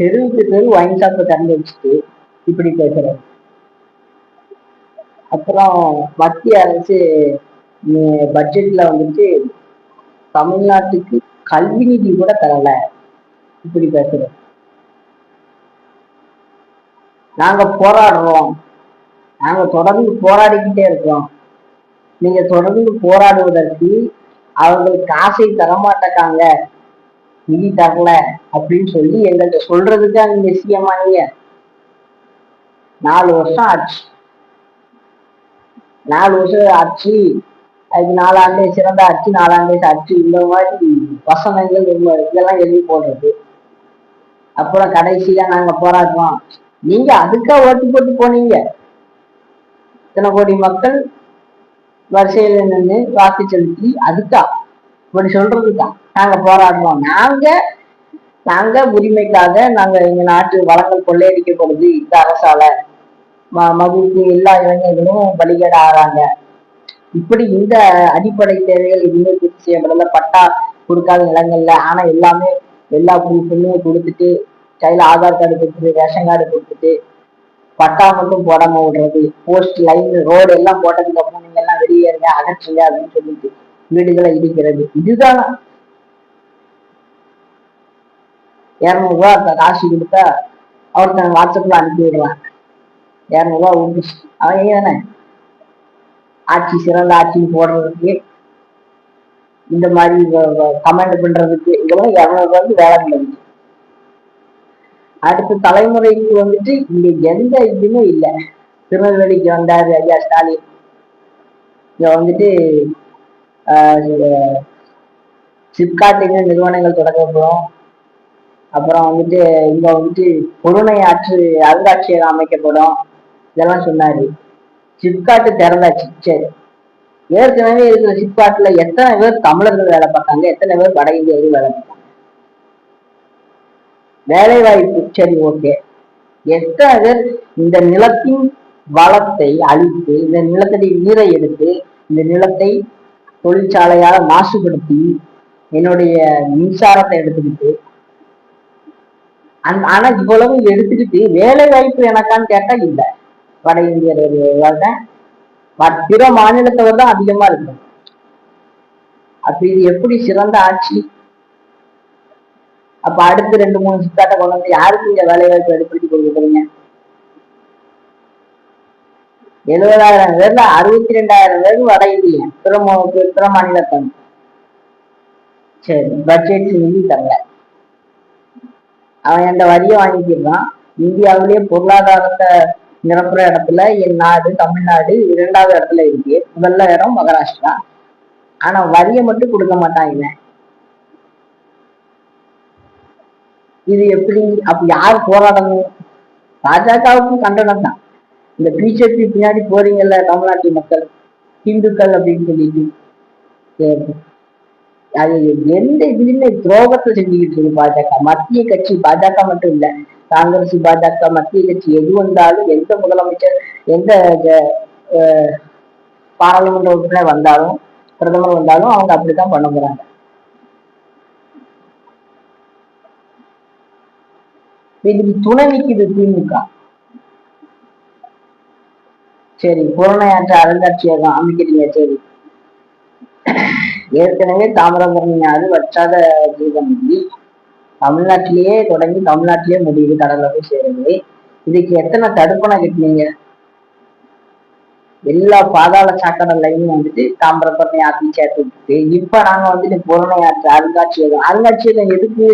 தெருவுக்கு தெரு ஒயின் ஷாப்பை திறந்து வச்சுட்டு இப்படி பேசுறாரு அப்புறம் மத்திய அரசு பட்ஜெட்ல வந்துட்டு தமிழ்நாட்டுக்கு கல்வி நிதி கூட தரல. இப்படி பேசுறோம் நாங்க போராடுறோம். நாங்க தொடர்ந்து போராடிக்கிட்டே இருக்கோம் நீங்க தொடர்ந்து போராடுவதற்கு அவங்களுக்கு காசை தரமாட்டேக்காங்க. நிதி தரல அப்படின்னு சொல்லி எங்கள்கிட்ட சொல்றதுக்கு நீங்க சிஎம்மா நீங்க நாலு வருஷம் ஆச்சு. நாலு வருஷம் ஆச்சு. அதுக்கு நாலாண்டு சிறந்த ஆட்சி நாலாண்டு ஆட்சி. இந்த மாதிரி வசனங்கள் இதெல்லாம் எழுதி போடுறது. அப்புறம் கடைசியா நாங்க போராடுறோம். நீங்க அதுக்கா ஓட்டு போட்டு போனீங்க. இத்தனை கோடி மக்கள் வரிசையில நின்று வாக்கு செலுத்தி அதுக்கா இப்படி சொல்றதுதான் நாங்க போராடுவோம் நாங்க நாங்க உரிமைக்காக நாங்க எங்க நாட்டு வளங்கள் கொள்ளையடிக்கப்படுது இந்த அரசால மகிழ்ச்சி எல்லா இளைஞர்களும் பலிகேட ஆறாங்க. இப்படி இந்த அடிப்படை தேவைகள் எதுவுமே பூர்த்தி செய்யப்படல. பட்டா கொடுக்காத நிலங்கள்ல ஆனா எல்லாமே எல்லா ப்ரூஃபுமே கொடுத்துட்டு கையில ஆதார் கார்டு கொடுத்துட்டு ரேஷன் கார்டு கொடுத்துட்டு பட்டா மட்டும் போடாம விடுறது போஸ்ட் லைன் ரோடு எல்லாம் போட்டதுக்கு அப்புறம் நீங்க எல்லாம் வெளியேறுங்க அகற்றுங்க அப்படின்னு சொல்லிட்டு வீடுகளை இடிக்கிறது இதுதான் இரநூறுவா காசு கொடுத்தா அவர்த்த வாட்ஸ்அப்ல அனுப்பி விடுவான் இரநூறுவா உண்டு. அவன் தானே? ஆட்சி சிறந்த ஆட்சி போடுறதுக்கு இந்த மாதிரி கமெண்ட் பண்றதுக்கு இதெல்லாம் இரநூறுவா வந்து வேலை முடியுது அடுத்த தலைமுறைக்கு வந்துட்டு இங்க எந்த இதுவுமே இல்லை. திருநெல்வேலிக்கு வந்தாரு ஐயா ஸ்டாலின். இங்க வந்துட்டு சிப்காட் நிறுவனங்கள் தொடங்கப்படும் அப்புறம் வந்துட்டு இங்க வந்துட்டு பொருணை ஆற்று அருங்காட்சியகம் அமைக்கப்படும். இதெல்லாம் சொன்னாரு. சிப்காட்டு திறந்தாச்சு. சரி. ஏற்கனவே இருக்கிற ஃப்ளிப்கார்ட்டில் எத்தனை பேர் தமிழர்கள் வேலை பார்த்தாங்க? எத்தனை பேர் வட இந்தியர்கள் வேலை பார்த்தாங்க? வேலை வாய்ப்பு சரி ஓகே. எத்தனை பேர் இந்த நிலத்தின் வளத்தை அழித்து இந்த நிலத்தடி நீரை எடுத்து இந்த நிலத்தை தொழிற்சாலையால மாசுபடுத்தி என்னுடைய மின்சாரத்தை எடுத்துக்கிட்டு அந் ஆனா இவ்வளவு எடுத்துக்கிட்டு வேலை வாய்ப்பு எனக்கான்னு கேட்டா இல்லை. வட இந்தியர் பிற மாநிலத்தவர் தான் அதிகமா இருக்கு அப்ப இது எப்படி சிறந்த ஆட்சி? அப்ப அடுத்து ரெண்டு மூணு சித்தாட்ட கொண்டு வந்து யாருக்கு இங்க வேலை வாய்ப்பு ஏற்படுத்தி கொடுக்குறீங்க எழுபதாயிரம் பேர்ல அறுபத்தி ரெண்டாயிரம் பேர் வட இந்தியன் பிற பிற மாநிலத்தன் சரி பட்ஜெட் நிதி தரல. அவன் அந்த வரியை வாங்கிக்கிறான். இந்தியாவிலேயே பொருளாதாரத்தை நிரப்புற இடத்துல என் நாடு தமிழ்நாடு இரண்டாவது இடத்துல இருக்கு. முதல்ல இடம் மகாராஷ்டிரா. ஆனா வரியை மட்டும் கொடுக்க மாட்டான் இவன். இது எப்படி அப்ப யார் போராடணும்? பாஜகவுக்கும் கண்டனம் தான். இந்த பிஜேபி பின்னாடி போறீங்கல்ல தமிழ்நாட்டு மக்கள் இந்துக்கள் அப்படின்னு சொல்லிட்டு. அது எந்த இதுலயுமே துரோகத்தை செஞ்சுக்கிட்டு இருக்கு பாஜக. மத்திய கட்சி பாஜக மட்டும் இல்ல காங்கிரஸ் பாஜக மத்திய கட்சி எது வந்தாலும் எந்த முதலமைச்சர் எந்த பாராளுமன்ற உறுப்பினர் வந்தாலும் பிரதமர் வந்தாலும் அவங்க அப்படித்தான் பண்ண போறாங்க. இதுக்கு துணை நிற்குது திமுக. சரி புறணையாற்ற அருங்காட்சியகம் அமைக்கிறீங்க சரி. ஏற்கனவே தாமிரபரணி ஆறு வற்றாத தீபம் தமிழ்நாட்டிலேயே தொடங்கி தமிழ்நாட்டிலேயே முடியுது கடல்ல போய் சேருது இதுக்கு எத்தனை தடுப்பணை கட்டினீங்க? எல்லா பாதாள சாக்கடையிலையும் வந்துட்டு தாமிரபரணி ஆத்தி சேர்த்து விட்டுட்டு இப்ப நாங்க வந்துட்டு பொருணை ஆற்று அருங்காட்சியகம். அருங்காட்சியகம் எதுக்கு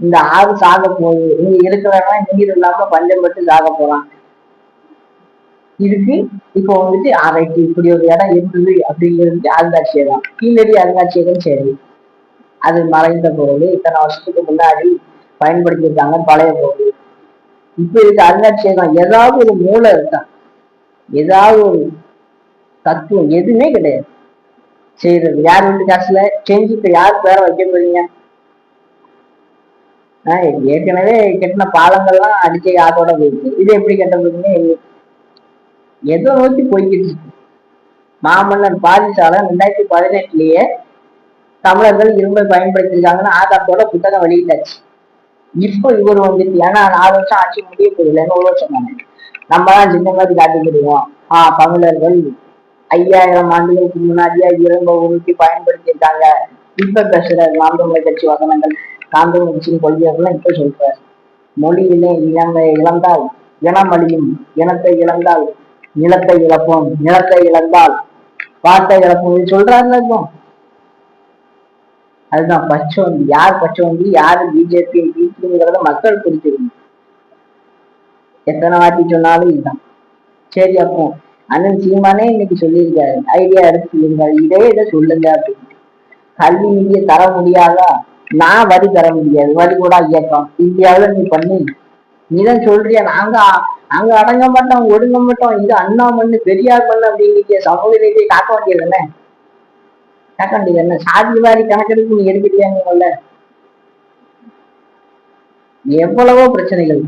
இந்த ஆறு சாக போகுது? இங்க இருக்கிறவங்க நீர் இல்லாம பஞ்சம் பட்டு சாக போறான் இதுக்கு இப்போ வந்துட்டு ஆராய்ச்சி இப்படி ஒரு இடம் இருந்தது அப்படிங்கிறது அருங்காட்சியகம் கீழடி அருங்காட்சியகம் சரி அது மறைந்த பொருள் இத்தனை வருஷத்துக்கு முன்னாடி பயன்படுத்தியிருக்காங்க பழைய பொருள் இப்ப இருக்க அருங்காட்சியகம் ஏதாவது ஒரு மூளை இருக்கா? ஏதாவது ஒரு தத்துவம் எதுவுமே கிடையாது. செய்யறது. யார் வீட்டு காசுல? செஞ்சு இப்ப யார் பேர வைக்க போறீங்க? ஏற்கனவே கட்டின பாலங்கள்லாம் அடிச்சு யாரோட போயிருக்கு இது எப்படி கட்ட போறீங்க எதை நோக்கி போய்கிட்டு இருக்கு? மாமன்னர் பாதிசால ரெண்டாயிரத்தி பதினெட்டுலயே தமிழர்கள் இரும்பை பயன்படுத்திருக்காங்கன்னு ஆதாரத்தோட புத்தகம் வெளியிட்டாச்சு. இப்போ இவர் வந்துட்டு ஏன்னா நாலு வருஷம் ஆட்சி முடிய போதில்லைன்னு ஒரு வருஷம் தானே. நம்ம தான் சின்ன மாதிரி காட்டிக்கிடுவோம் ஆஹ் தமிழர்கள் ஐயாயிரம் ஆண்டுகளுக்கு முன்னாடியே இரும்பை உருட்டி பயன்படுத்தியிருக்காங்க. இப்ப பேசுற நாம் கட்சி வசனங்கள் நாம் கட்சியின் கொள்கைகள்லாம் இப்ப சொல்றாரு. மொழியிலே இளமை இழந்தால் இனம் அழியும் இனத்தை இழந்தால் நிலத்தை இழப்போம். நிலத்தை இழந்தால் வார்த்தை இழப்போம். இது சொல்றாருல இப்போ. அதுதான் பச்சோந்தி. யார் பச்சோந்தி? யார் பிஜேபியை பிஜேபிங்கிறத மக்கள் புரிஞ்சுக்கணும். எத்தனை வாட்டி சொன்னாலும் இதுதான். சரி அப்போ அண்ணன் சீமானே இன்னைக்கு சொல்லியிருக்காரு. ஐடியா எடுத்து சொல்லுங்க இதே இதை சொல்லுங்க அப்படின்ட்டு. கல்வி நிதியை தர முடியாதா? நான் வரி தர முடியாது. வரி கூட இயக்கம். இந்தியாவில் நீ பண்ணி. நீதான் சொல்றியா? நாங்க நாங்க அடங்க மாட்டோம் ஒடுங்க மாட்டோம். இங்க அண்ணா மண்ணு பெரியார் மண்ணு அப்படிங்கிற சமூக நீதியை காக்க வேண்டியது என்ன காக்க வேண்டியது என்ன சாதி வாரி கணக்கெடுப்பு நீ எடுக்கிறியா நீ எவ்வளவோ பிரச்சனைகள்.